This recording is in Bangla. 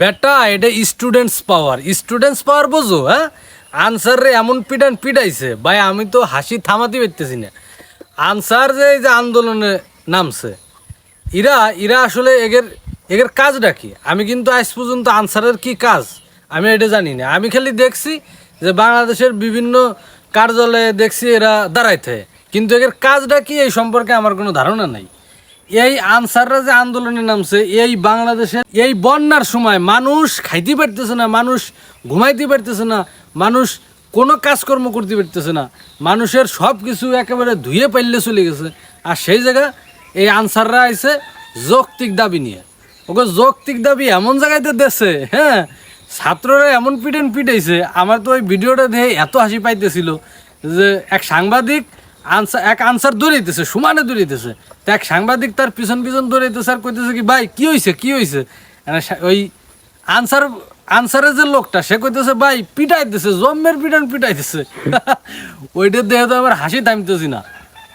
বেটা, এটা স্টুডেন্টস পাওয়ার স্টুডেন্টস পাওয়ার বোঝো হ্যাঁ? আনসার রে এমন পিটান পিটাইছে। ভাই, আমি তো হাসি থামাতে পারতেছি না। আনসার যে এই যে আন্দোলনে নামছে। ইরা ইরা আসলে এগের এগের কাজটা কি? আমি কিন্তু আজ পর্যন্ত আনসারের কি কাজ? আমি এটা জানি না। আমি খালি দেখছি যে বাংলাদেশের বিভিন্ন কার্যালয়ে দেখছি এরা দাঁড়াইতে কিন্তু এগের কাজটা কি এই সম্পর্কে আমার কোনো ধারণা নাই। এই আনসাররা যে আন্দোলনে নামছে, এই বাংলাদেশের এই বন্যার সময় মানুষ খাইতে পারতেছে না, মানুষ ঘুমাইতে পারতেছে না, মানুষ কোনো কাজকর্ম করতে পারতেছে না, মানুষের সব কিছু একেবারে ধুয়ে পাইলে চলে গেছে। আর সেই জায়গা এই আনসাররা আইছে যৌক্তিক দাবি নিয়ে। ওকে যৌক্তিক দাবি এমন জায়গাতে দেশে হ্যাঁ? ছাত্ররা এমন পিটেন পিটাইছে, আমার তো ওই ভিডিওটা দেখে এত হাসি পাইতেছিল যে এক সাংবাদিক আনসার, এক আনসার দৌড়াইতেছে, সমানে দৌড়াইতেছে। তো এক সাংবাদিক তার পিছন পিছন দৌড়াইতেছে আর কইতেছে কি, ভাই, কি হয়েছে কি হয়েছে ওই আনসার, আনসারের যে লোকটা, সে কইতেছে, ভাই, পিটাইতেছে, জম্মের পিটান পিটাইতেছে। ওইটা দেহে তো আমার হাসি থামতেছি না।